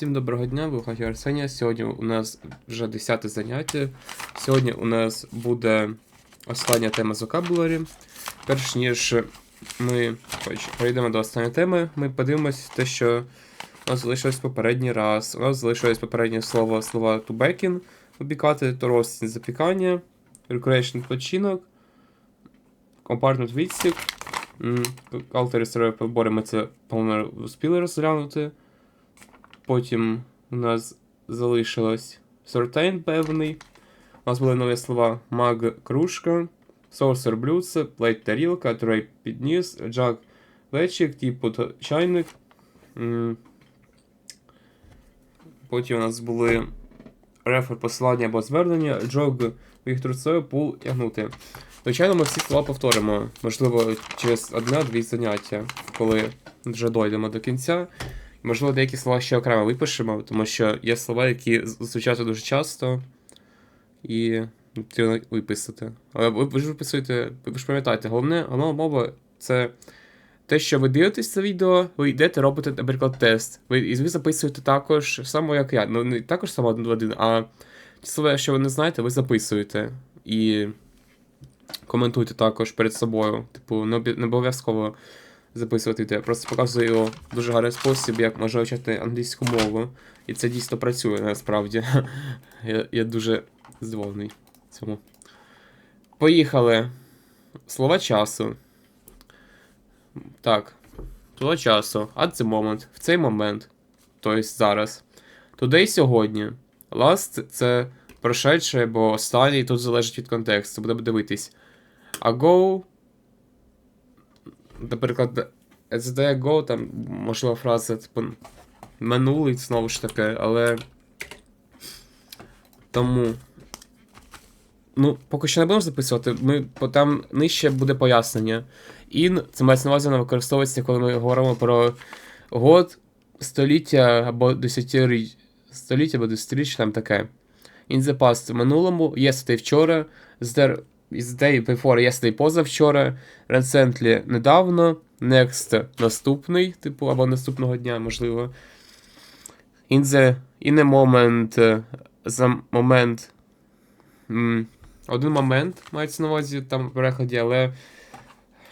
Всім доброго дня, ви хаті Арсенія. Сьогодні у нас вже 10 заняття. Сьогодні у нас буде остання тема з vocabulary. Перш ніж ми перейдемо до останньої теми, ми подивимось те, що у нас залишилось попередній раз. У нас залишилось попереднє слово слова to baking, випікати, то запікання, recreation відпочинок, compartment відстік, калтери строю побори ми це повно успіли розглянути. Потім у нас залишилось Сортейн певний. У нас були нові слова маг кружка, сорсер блюдце, плейт тарілка, трей підніс, джак вечик, типу чайник. Потім у нас були рефер посилання або звернення, джог їх трусою, пул тягнути. Звичайно, ми всі слова повторимо, можливо, через одне-дві заняття, коли вже дойдемо до кінця. Можливо, деякі слова ще окремо випишемо, тому що є слова, які зустрічаються дуже часто, і потрібно виписати. Але ви, ж виписуєте, ви ж пам'ятаєте, головне, головна мова це те, що ви дивитесь це відео, ви йдете, робите, наприклад, тест. Ви, і ви записуєте також само, як я. Ну, не також само один в один, а ті слова, що ви не знаєте, ви записуєте. І коментуйте також перед собою. Типу, не обов'язково записувати відео. Я просто показую дуже гарний спосіб, як можна вчити англійську мову. І це дійсно працює насправді. я, я дуже здивований цьому. Поїхали. Слова часу. Так. Слова часу. At the moment. В цей момент. Тобто зараз. Today сьогодні. Last це прошедше або останній, тут залежить від контексту. Будемо дивитись. Ago наприклад, day там, можливо, фраза, типу, минулий, знову ж таки, але. Тому. Ну, поки що не будемо записувати, ми, там нижче буде пояснення. In, це мається на увазі, вона використовується, коли ми говоримо про год, століття або десятиріч. Століття або десятиріч, там таке. In the past в минулому, yesterday вчора, there is day before yesterday позавчора, recently недавно, next наступний, типу, або наступного дня, можливо. In the in a moment, е, за момент. Один момент мається на увазі там в перекладі, але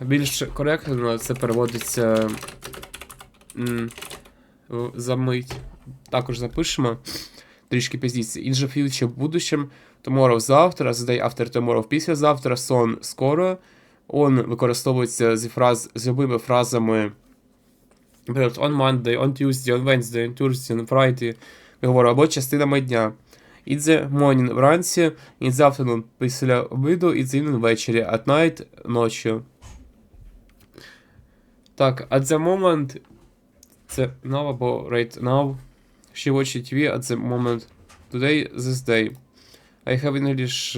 більш коректно це переводиться за мить. Також запишемо трішки пізніше. The future в будущем, tomorrow завтра, the day after tomorrow післязавтра, сон скоро. On використовується зі фраз, з любими фразами. Наприклад, on Monday, on Tuesday, on Wednesday, on Thursday, on Friday. Ми говоримо або частинами дня. In the morning вранці, in the afternoon після обіду, in the evening ввечері, at night ночі. Так, at the moment це now або right now. She watched TV at the moment. Today, this day. I have English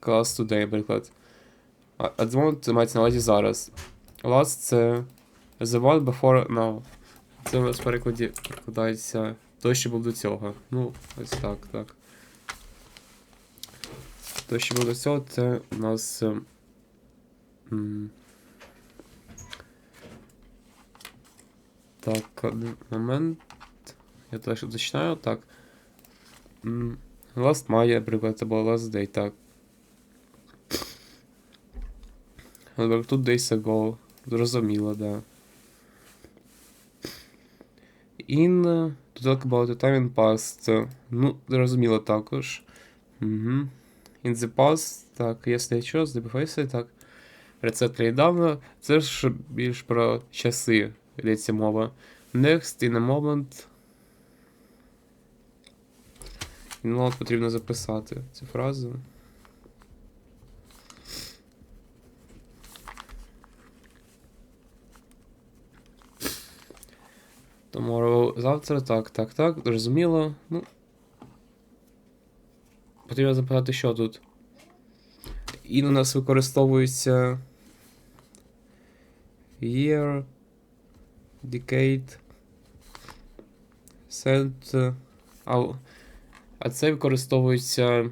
class today, наприклад. At the moment мається на увазі зараз. Last це the one before now. Це у нас в перекладі перекладається той, що був до цього. Ну, ось так, так. Той, що був до цього, це у нас. е, м, Так, один момент. Я теж зачинаю, так. Last має, наприклад, було last day, так. Наприклад, тут days ago. Зрозуміло, да. In to talk about the time in past. Ну, зрозуміло також. Угу. In the past, так, якщо що, здебифайся, так. Рецепт недавно. Це ж більш про часи йдеться мова. Next, in a moment. От потрібно записати цю фразу. Tomorrow, завтра, так, так, так, зрозуміло. Ну. Потрібно запитати, що тут. І у нас використовується year, decade, cent, а, це використовується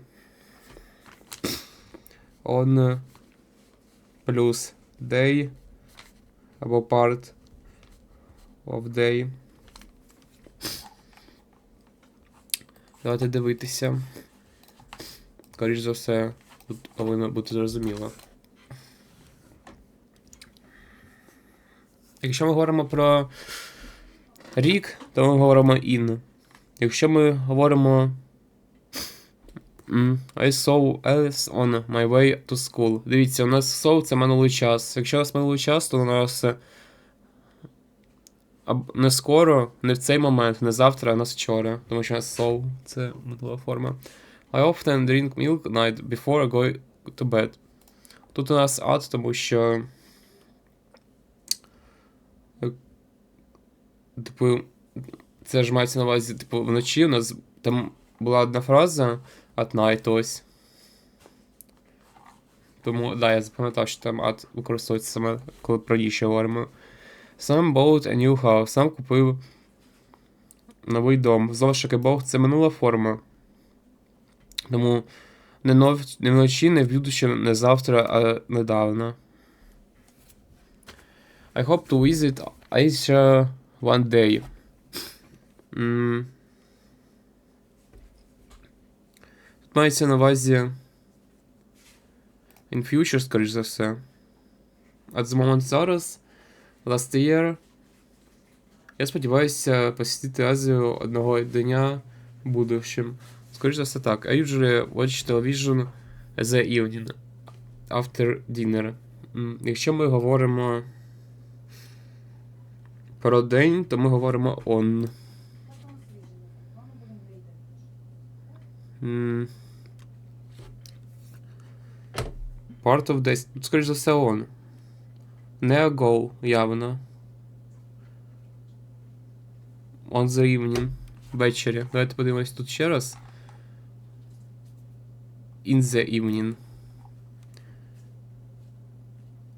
on плюс day або part of day. Давайте дивитися. Скоріш за все, тут повинно бути зрозуміло. Якщо ми говоримо про рік, то ми говоримо in. Якщо ми говоримо. М, I saw Alice on my way to school. Дивіться, у нас saw це минулий час. Якщо у нас минулий час, то у нас е, не скоро, не в цей момент, не завтра, а у нас вчора. Тому що у нас saw це минула форма. I often drink milk night before I go to bed. Тут у нас ад, тому що. е, Типу, це ж мається на увазі, типу, вночі у нас там була одна фраза at night ось. Тому, да, я запам'ятав, що там ад використовується саме, коли про ніч говоримо. Sam bought a new house. Сам купив новий дом. Знову ж таки, Бог це минула форма. Тому не, нов... не вночі, не в будущем, не завтра, а недавно. I hope to visit Asia one day. М. Тут мається на увазі in future, скоріш за все. At the moment зараз, last year. Я сподіваюся посетити Азію одного дня в будущем. Скоріше за все так. I usually watch television the evening after dinner. Якщо ми говоримо про день, то ми говоримо on. М. Part of the... Скоріше за все. Не ago, явно. On the evening. Ввечері. Давайте подивимось тут ще раз. In the evening.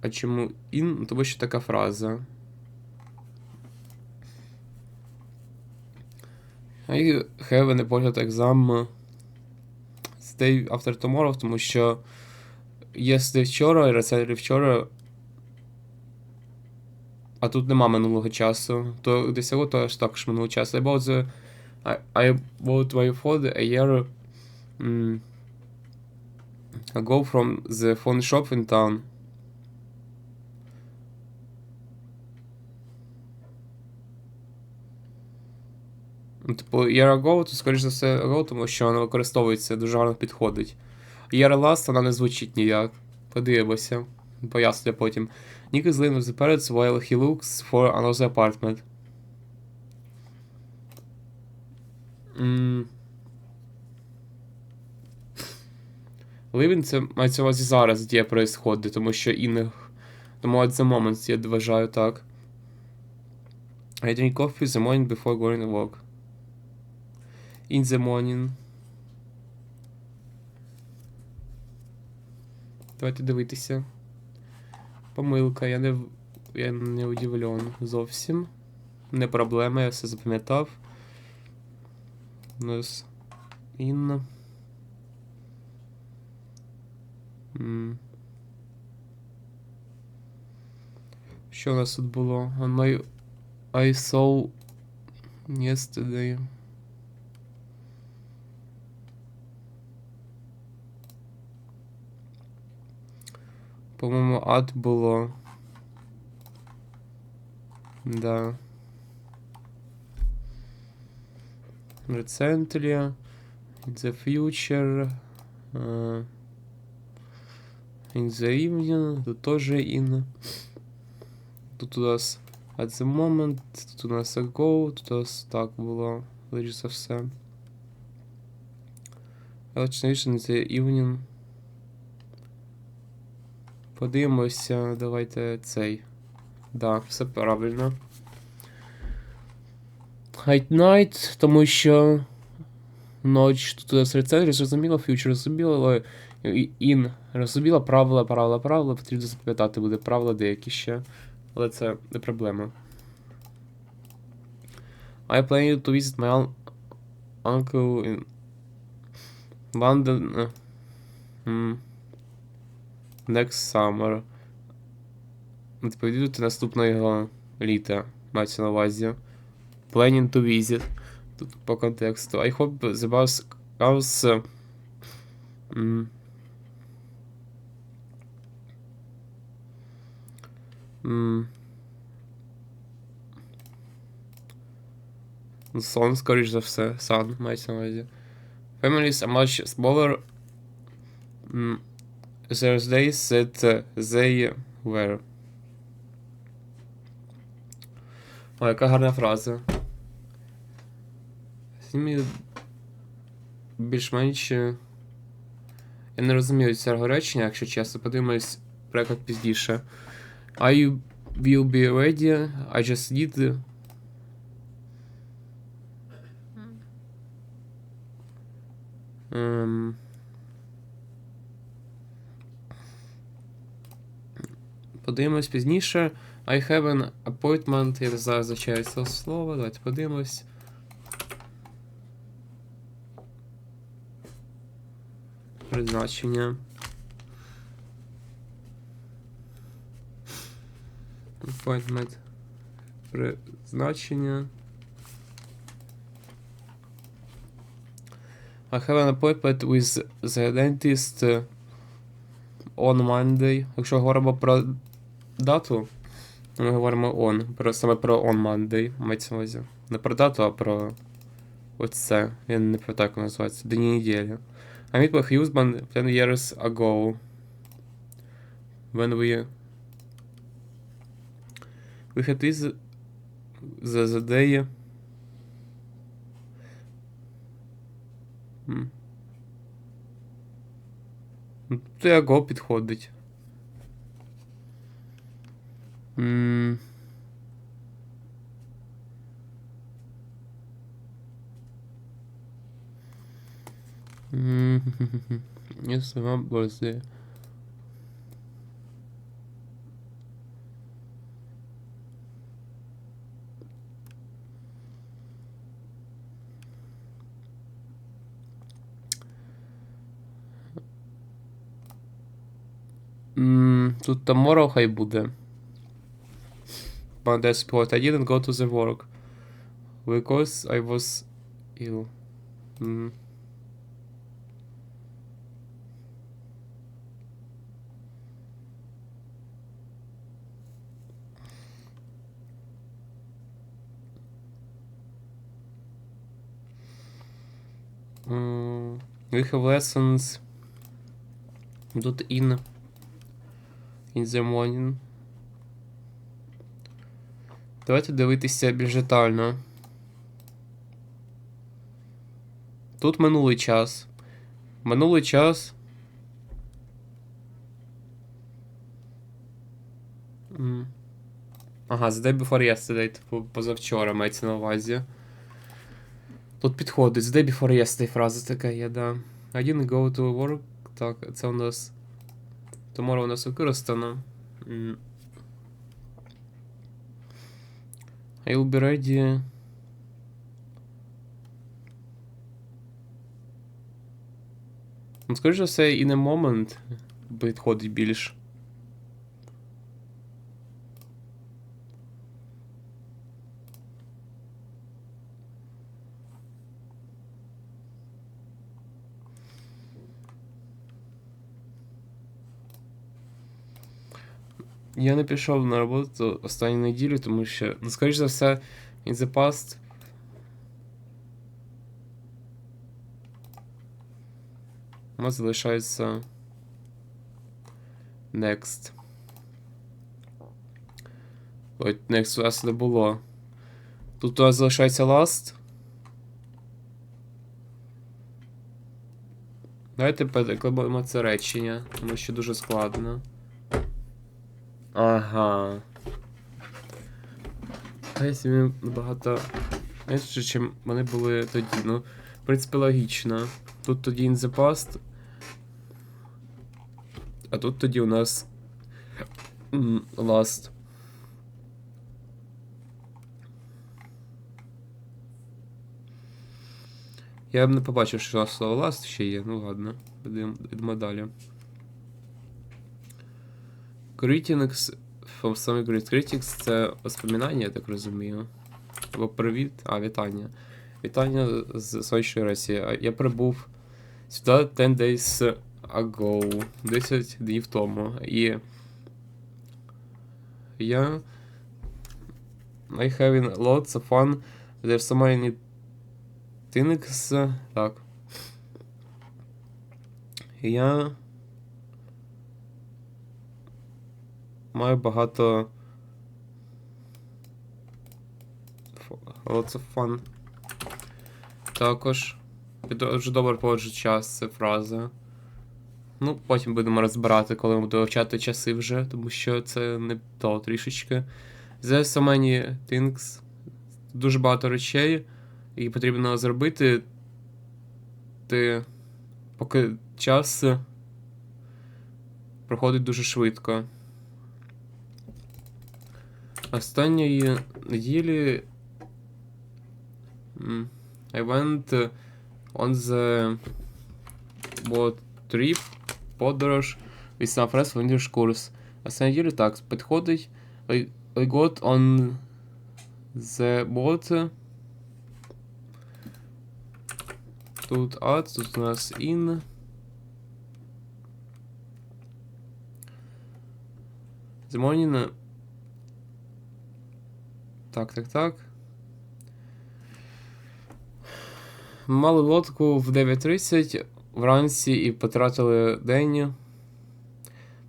А чому in? Ну, Тому що така фраза. I have an important exam day after tomorrow, тому що yesterday вчора, yesterday вчора. А тут нема минулого часу. То то аж також минулого часу. I bought the... I, I bought my phone a year mm, ago from the phone shop in town. Ну, Типу, year ago, то скоріш за все ago, тому що вона використовується, дуже гарно підходить. Last вона не звучить ніяк. Подивимося. Пояснює потім. Living the parents while he looks for another apartment. М. Living це мається увазі зараз дія происходить, тому що in... Тому at the moment я вважаю так. I drink coffee in the morning before going to work. In the morning. Давайте дивитися. Помилка, я не, я не удивлен зовсім. Не проблема, я все запам'ятав. У нас Інна. Що у нас тут було? On my I saw yesterday. По-моєму, ад було. Да. Recently. The future. uh, in the evening. Тут тоже in. Тут у нас at the moment. Тут у нас ago. Тут у нас так. Лише за все. Vaccination in the evening. Подивимося, давайте цей. Да, все правильно. High Night, тому що ноч тут рецепт, зрозуміло, фьючер зрозуміло, але і- розуміло, правила, правила, правила, потрібно запам'ятати буде правила деякі ще. Але це не проблема. I plan to visit my un- uncle in London mm, next summer. Відповідати наступного літа, мається на увазі. Planning to visit. Тут по контексту. I hope the bus comes. м, ну, Сон, скоріш за все. Sun, мається на увазі. Families are much smaller. м, There's days that they were. О, яка гарна фраза. Сім'ї більш-менш. е, Я не розумію цього речення, якщо чесно, подивимось приклад пізніше. I will be ready, I just need. Ем... Подивимось пізніше. I have an appointment. Я не знаю, означає це слово. Давайте подивимось. Призначення. Appointment. Призначення. I have an appointment with the dentist on Monday. Якщо говоримо про дату, ми говоримо on. Про, саме про on Monday, мається на увазі. Не про дату, а про ось це. Я не як воно називається. Дні неділі. I met my husband 10 years ago. When we... We had this the, the day... Тут як підходить. М. My birthday. М, Тут tomorrow хай буде. Monday support. I didn't go to the work because I was ill. Mm. Mm. We have lessons dot in in the morning. Давайте дивитися більш детально. Тут минулий час. Минулий час. Ага, the day before yesterday, типу позавчора мається на увазі. Тут підходить. The day before yesterday фраза така є, да. I didn't go to work. Так, це у нас. Tomorrow у нас використано. М. I'll be ready. Ну, скоріше за все, in a moment підходить більш. Я не пішов на роботу останню неділю, тому що, ну, скоріш за все, in the past. У нас залишається next. Ой, next у нас не було. Тут у нас залишається last. Давайте перекладемо це речення, тому що дуже складно. Ага. Якщо ми набагато менше, чим вони були тоді. Ну, в принципі, логічно. Тут тоді in the past. А тут тоді у нас. Last. Я б не побачив, що у нас слово last ще є. Ну ладно, йдемо далі. Greetings from some great critics це воспоминання, я так розумію. Або привіт, а вітання. Вітання з сонячної Росії. Я прибув сюди 10 days ago. 10 днів тому. І. Я. I having lots of fun. There's so many things. Так. Я. Маю багато. Lots of fun. Також. Дуже добре поводжу час, це фраза. Ну, потім будемо розбирати, коли ми будемо вчати часи вже, тому що це не то трішечки. There's so many things. Дуже багато речей, які потрібно зробити. Ти. Поки час проходить дуже швидко. Останньої неділі. м, I went uh, on the boat trip, подорож with some friends в English course. Останньої неділі так, підходить. I, I got on the boat. Тут at, тут у нас in. The morning. Так, так, так. Мали лодку в 9.30 вранці і потратили день.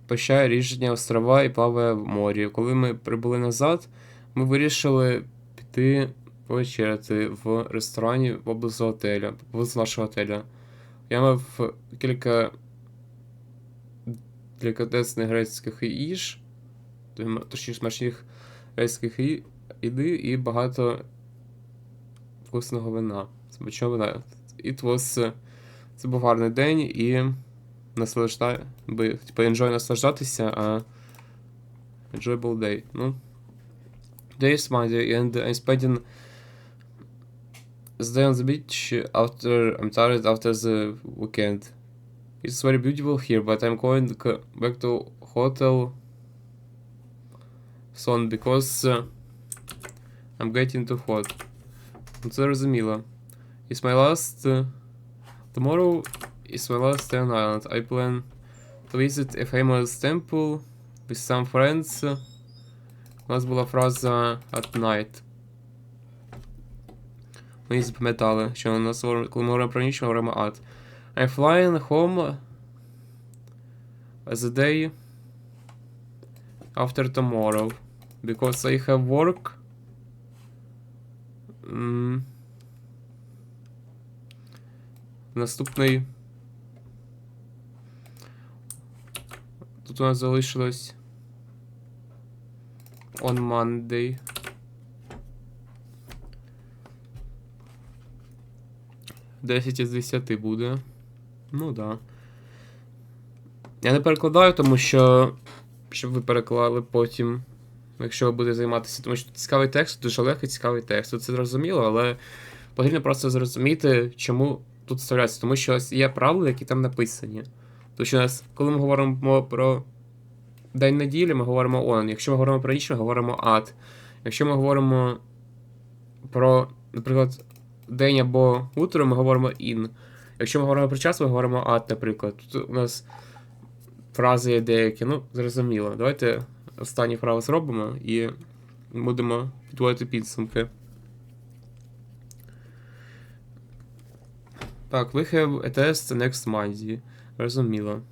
Пощає рішення острова і плаває в морі. Коли ми прибули назад, ми вирішили піти повечеряти в ресторані поблизу готеля, поблизу нашого готеля. Я мав кілька делікатесних грецьких їж, точніше смачних грецьких їди і багато вкусного вина. Смачного вина. It was, е, це був гарний день і наслажда... би, типу, enjoy наслаждатися, а enjoyable day. Ну. Today is Monday and I'm spending the day on the beach after I'm tired after the weekend. It's very beautiful here, but I'm going back to hotel soon because uh, I'm getting too hot. Ну, Це зрозуміло. It's my last. uh, tomorrow is my last day on island. I plan to visit a famous temple with some friends. У нас була фраза at night. Ми її запам'ятали, що у нас говоримо- коли ми говоримо про ніч, ми говоримо at. I'm flying home the day after tomorrow. Because I have work. Наступний. Тут у нас залишилось. On Monday. Десять із 10 буде. Ну да. Я не перекладаю, тому що. Щоб ви переклали потім. Якщо ви будете займатися, тому що цікавий текст, дуже легкий цікавий текст. Це зрозуміло, але потрібно просто зрозуміти, чому тут вставляється. Тому що є правила, які там написані. Тому що нас, коли ми говоримо про день неділі, ми говоримо on. Якщо ми говоримо про ніч, ми говоримо at. Якщо ми говоримо про, наприклад, день або утро, ми говоримо in. Якщо ми говоримо про час, ми говоримо at, наприклад. Тут у нас фрази є деякі, ну, зрозуміло. Давайте останні фрази зробимо і будемо підводити підсумки. Так, we have a test next Monday. Розуміло.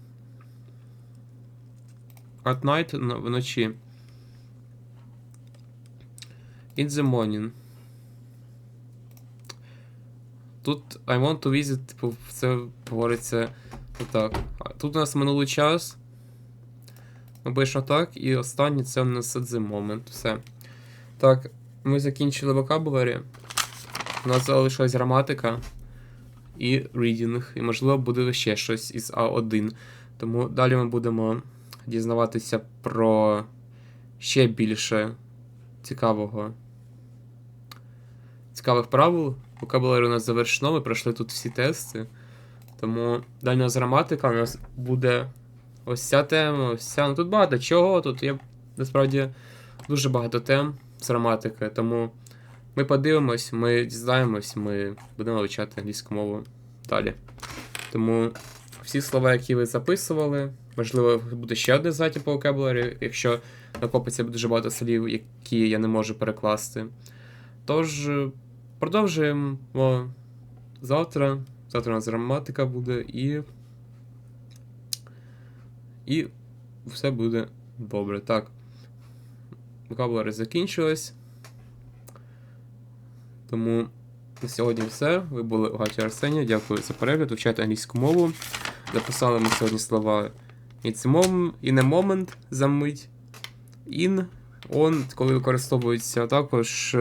At night вночі. In the morning. Тут I want to visit, типу, це говориться отак. Тут у нас минулий час. Пишемо так, і останнє це у нас the moment. Все. Так, ми закінчили vocabulary. У нас залишилась граматика і reading. І можливо буде ще щось із А1. Тому далі ми будемо дізнаватися про ще більше цікавого. Цікавих правил. Vocabulary у нас завершено, ми пройшли тут всі тести. Тому далі у нас граматика у нас буде ось ця тема, ось ця. Ну тут багато чого. Тут є насправді дуже багато тем з граматики. Тому Ми подивимось, ми дізнаємось, ми будемо вивчати англійську мову далі. Тому всі слова, які ви записували, можливо, буде ще одне заняття по vocabulary, якщо накопиться дуже багато слів, які я не можу перекласти. Тож, продовжуємо завтра. Завтра у нас граматика буде і. І все буде добре. Так. Vocabulary закінчилось. Тому на сьогодні все. Ви були у Гаті Арсенія. Дякую за перегляд. Вивчайте англійську мову. Записали ми сьогодні слова It's moment, in a moment за мить. In, on, коли використовується також.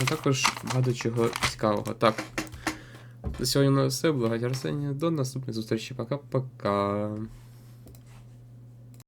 А також багато чого цікавого. Так. Сьогодні на все. Благодя Арсенія. До наступної зустрічі. Пока-пока.